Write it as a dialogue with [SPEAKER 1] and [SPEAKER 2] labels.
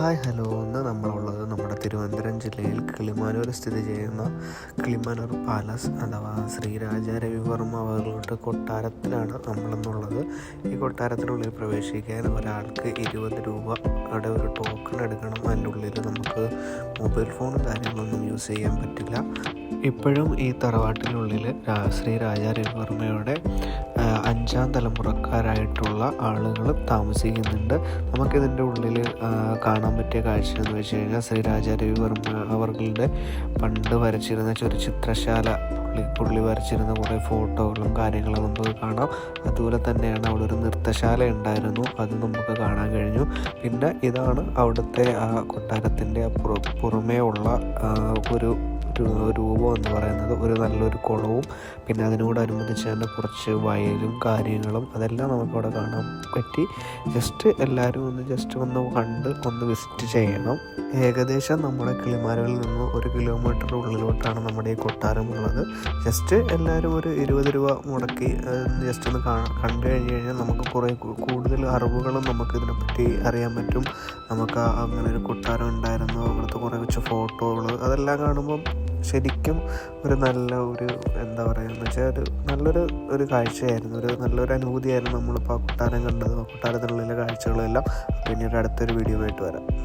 [SPEAKER 1] Hi hello. ഇന്ന് നമ്മളുള്ളത് നമ്മുടെ തിരുവനന്തപുരം ജില്ലയിൽ കിളിമാനൂർ സ്ഥിതി ചെയ്യുന്ന കിളിമാനൂർ പാലസ് അഥവാ ശ്രീരാജ രവിവർമ്മ അവരുടെ കൊട്ടാരത്തിലാണ് നമ്മളിന്നുള്ളത്. ഈ കൊട്ടാരത്തിനുള്ളിൽ പ്രവേശിക്കാൻ ഒരാൾക്ക് ഇരുപത് രൂപയുടെ ഒരു ടോക്കൺ എടുക്കണം. അതിന്റെ ഉള്ളിൽ നമുക്ക് മൊബൈൽ ഫോണും കാര്യങ്ങളൊന്നും യൂസ് ചെയ്യാൻ പറ്റില്ല. ഇപ്പോഴും ഈ തറവാട്ടിനുള്ളിൽ ശ്രീ രാജ രവിവർമ്മയുടെ അഞ്ചാം തലമുറക്കാരായിട്ടുള്ള ആളുകൾ താമസിക്കുന്നുണ്ട്. നമുക്കിതിന്റെ ഉള്ളിൽ കാണാൻ പറ്റിയ കാഴ്ച എന്ന് വെച്ച് കഴിഞ്ഞാൽ ശ്രീ രാജാരവിവർമ്മ അവർകളുടെ പണ്ട് വരച്ചിരുന്ന ഒരു ചിത്രശാല പുള്ളി പുള്ളി വരച്ചിരുന്ന കുറേ ഫോട്ടോകളും കാര്യങ്ങളും നമുക്ക് കാണാം. അതുപോലെ തന്നെയാണ് അവിടെ ഒരു നൃത്തശാല ഉണ്ടായിരുന്നു. അത് നമുക്ക് കാണാൻ കഴിഞ്ഞു. പിന്നെ ഇതാണ് അവിടുത്തെ ആ കൊട്ടാരത്തിന്റെ പുറമേ ഉള്ള ഒരു രൂപം എന്ന് പറയുന്നത് ഒരു നല്ലൊരു കുളവും പിന്നെ അതിനോടനുബന്ധിച്ച് തന്നെ കുറച്ച് വയലും കാര്യങ്ങളും അതെല്ലാം നമുക്കവിടെ കാണാൻ പറ്റി. ജസ്റ്റ് എല്ലാവരും ഒന്ന് ജസ്റ്റ് ഒന്ന് കണ്ട് ഒന്ന് വിസിറ്റ് ചെയ്യണം. ഏകദേശം നമ്മുടെ കിളിമാരകളിൽ നിന്ന് ഒരു കിലോമീറ്റർ ഉള്ളിലോട്ടാണ് നമ്മുടെ ഈ കൊട്ടാരമുള്ളത് ജസ്റ്റ് എല്ലാവരും ഒരു ഇരുപത് രൂപ മുടക്കി ജസ്റ്റ് ഒന്ന് കണ്ടു കഴിഞ്ഞ് കഴിഞ്ഞാൽ നമുക്ക് കുറേ കൂടുതൽ അറിവുകളും നമുക്ക് ഇതിനെപ്പറ്റി അറിയാൻ പറ്റും. നമുക്ക് അങ്ങനെ ഒരു കൊട്ടാരം ഉണ്ടായിരുന്നു അവിടുത്തെ കുറേ കുറച്ച് ഫോട്ടോകൾ അതെല്ലാം കാണുമ്പം ശരിക്കും ഒരു നല്ല ഒരു എന്താ പറയുക എന്ന് വെച്ചാൽ ഒരു നല്ലൊരു ഒരു കാഴ്ചയായിരുന്നു. ഒരു നല്ലൊരു അനുഭൂതിയായിരുന്നു നമ്മളിപ്പോൾ ആ കൊട്ടാരം കണ്ടത് ആ കൊട്ടാരത്തിനുള്ളിലെ കാഴ്ചകളെല്ലാം പിന്നീട് അടുത്തൊരു വീഡിയോ ആയിട്ട് വരാം.